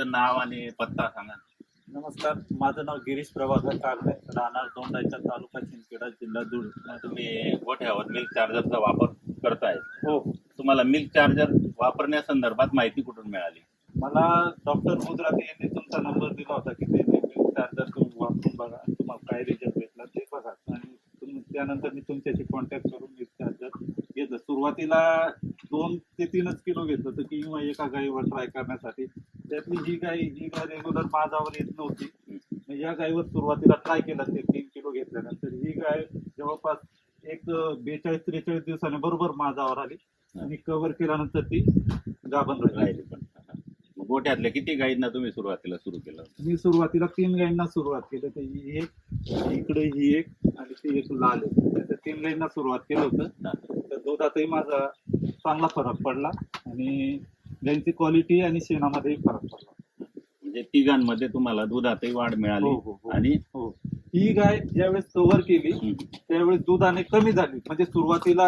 तुमचं नाव आणि पत्ता सांगा. नमस्कार माझं नाव गिरीश प्रभाकर कागडे राहणार दोंडाईचा तालुका शिंदखेडा जिल्हा धुळे. तुम्ही गोठ्यावर मिल्क चार्जरचा वापर करताय. हो. तुम्हाला मिल्क चार्जर वापरण्यासंदर्भात माहिती कुठून मिळाली? मला डॉक्टर गुजराती यांनी तुमचा नंबर दिला होता की ते चार्जर तुम्ही वापरून बघा. तुम्हाला काय रिझल्ट भेटला ते बघा. आणि तुम्ही त्यानंतर मी तुमच्याशी कॉन्टॅक्ट करून मिल्क चार्जर घेतलं. सुरुवातीला दोन ते तीनच किलो घेतलं होतं किंवा एका गाईवर ट्राय करण्यासाठी. त्यातली ही गाय ही गाय रेग्युलर माझ्यावर येत नव्हती मग या गायीवर सुरुवातीला ट्राय केला ते तीन किलो घेतल्यानंतर. ही गाय जवळपास एक बेचाळीस त्रेचाळीस दिवसाने बरोबर माझावर आली आणि कव्हर केल्यानंतर ती गाभण राहिली. पण. गोठ्यातल्या किती गायींना तुम्ही सुरुवातीला सुरू केलं? मी सुरुवातीला तीन गायींना सुरुवात केली. तर ही एक इकडे ही एक आणि ती एक लाल त्या तीन गायींना सुरुवात केलं होतं. दुधातही माझा चांगला फरक पडला आणि गायींची क्वालिटी आणि शेणामध्येही फरक पडला. म्हणजे तिघांमध्ये तुम्हाला दुधातही वाढ मिळाली हो, हो, हो. आणि हो. ही गाय ज्यावेळेस कव्हर केली त्यावेळेस दुधाने कमी झाली. म्हणजे सुरुवातीला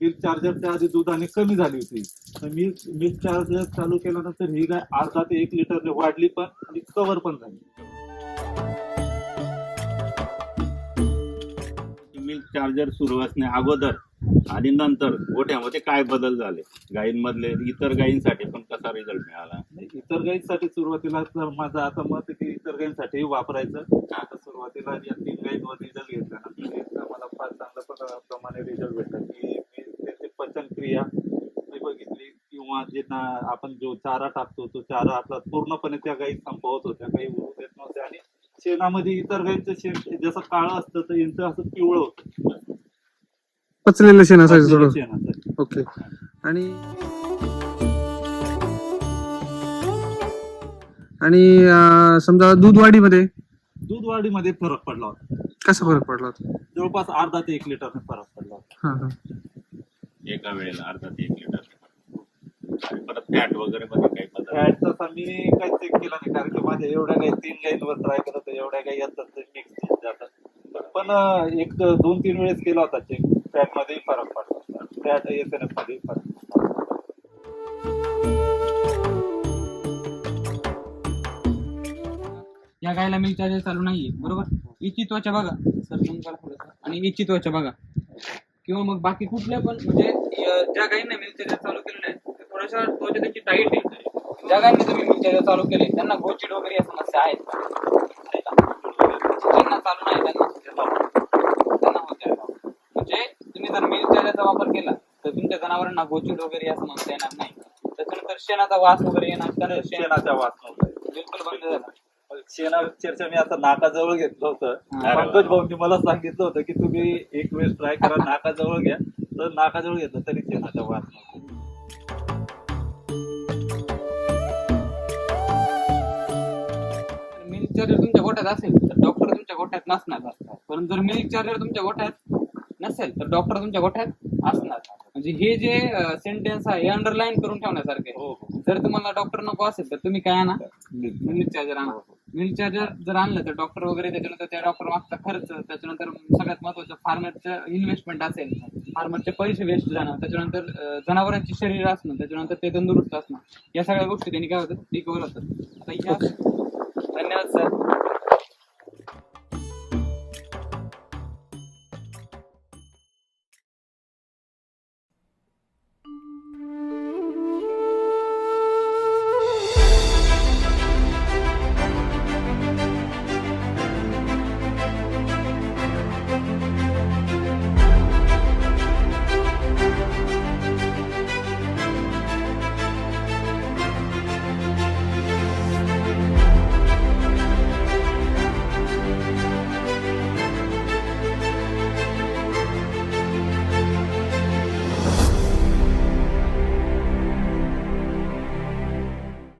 मिल्क चार्जरच्या आधी दुधाने कमी झाली होती. तर मिल्क मिल्क चार्जर चालू केल्यानंतर ही गाय अर्धा ते एक लिटर वाढली पण आणि कव्हर पण झाली. मिल्क चार्जर सुरू असण्या अगोदर आणि नंतर गोठ्यामध्ये काय बदल झाले? गायींमधले इतर गायींसाठी पण कसा रिझल्ट मिळाला? नाही, इतर गायींसाठी सुरुवातीला तर माझं आता मत की इतर गायींसाठी वापरायचं. आता सुरुवातीला या तीन गायींवर रिझल्ट घेतला ना मला फार चांगल्या प्रमाणे रिझल्ट भेटला की मी त्याची पचन क्रिया मी बघितली. किंवा जे ना आपण जो चारा टाकतो तो चारा आपला पूर्णपणे त्या गायी संपवत होत्या काही उरू देत नव्हत्या. आणि शेणामध्ये इतर गायींचं शेण जसं काळं असतं तर यांचं असं पिवळं होतं. पचलेलं शेण असायचं थोडं. शेणाचं ओके. आणि आणि अं, समजा दूध वाढीमध्ये दूध वाढीमध्ये फरक पडला होता. कसा फरक पडला होता? जवळपास अर्धा ते एक लिटरने फरक पडला होता. हा हा. एका वेळेला अर्धा ते एक लिटर आणि परत फॅट वगैरे मध्ये काही बदल फॅट तसा मी काही चेक केला नाही कारण की माझ्या एवढ्या काही तीन गाईंवर ट्राय करत होतो, एवढ्या काही येतात मिक्स जातात. पण अं, एक दोन तीन वेळेस केला होता चेक त्यामध्येही फरक पडतो त्या एस एन एफमध्ये फरक या गायला मिल्क चार्जर चालू नाहीये बरोबर इची त्वचा बघा सर zoom करा थोडंसं. आणि इची त्वचा बघा किंवा मग बाकी कुठल्या पण म्हणजे य- ज्या गायींना मिल्क चार्जर चालू केलं नाही ते थोड्याशा त्वचा त्यांची टाईट आहे ज्या गायींनी तुम्ही मिल्क चार्जर चालू केले त्यांना गोचिड वगैरे या समस्या आहेत का? का? ज्यांना चालू नाही त्यांना होत्या म्हणजे तुम्ही चार्जरचा वापर केला तर तुमच्या जनावरांना गोचिड वगैरे या समस्या येणार नाही. त्याच्यानंतर शेणाचा वास वगैरे येणार तर शेण शेणाचा वास नव्हता. बिलकुल बंद झाला. चर्चा मी आता नाकाजवळ घेतलं होतं. पंकज भाऊंनी मला सांगितलं होतं की तुम्ही एक वेळेस ट्राय करा नाकाजवळ घ्या. तर नाकाजवळ घेतलं तरी शेणाचा वास नव्हता. मिल्क चार्जर तुमच्या गोठ्यात असेल तर डॉक्टर तुमच्या गोठ्यात नसणार परंतु जर मिल्क चार्जर तुमच्या गोठ्यात नसेल तर डॉक्टर तुमच्या गोठ्यात असणार. म्हणजे हे जे सेंटेन्स आहे हे अंडरलाईन करून ठेवण्यासारखे हो हो. जर तुम्हाला डॉक्टर नको असेल तर तुम्ही काय आणा? मिल्क मिल्क चार्जर आणा. मिल्क चार्जर जर आणलं तर डॉक्टर वगैरे त्याच्यानंतर त्या डॉक्टर मागचा खर्च त्याच्यानंतर सगळ्यात महत्वाचं फार्मरचं इन्व्हेस्टमेंट असेल फार्मरचे पैसे वेस्ट जाणं त्याच्यानंतर जनावरांचे शरीर असणं त्याच्यानंतर ते तंदुरुस्त असणं या सगळ्या गोष्टी त्यांनी काय होतात? रिकवर होतात. आता या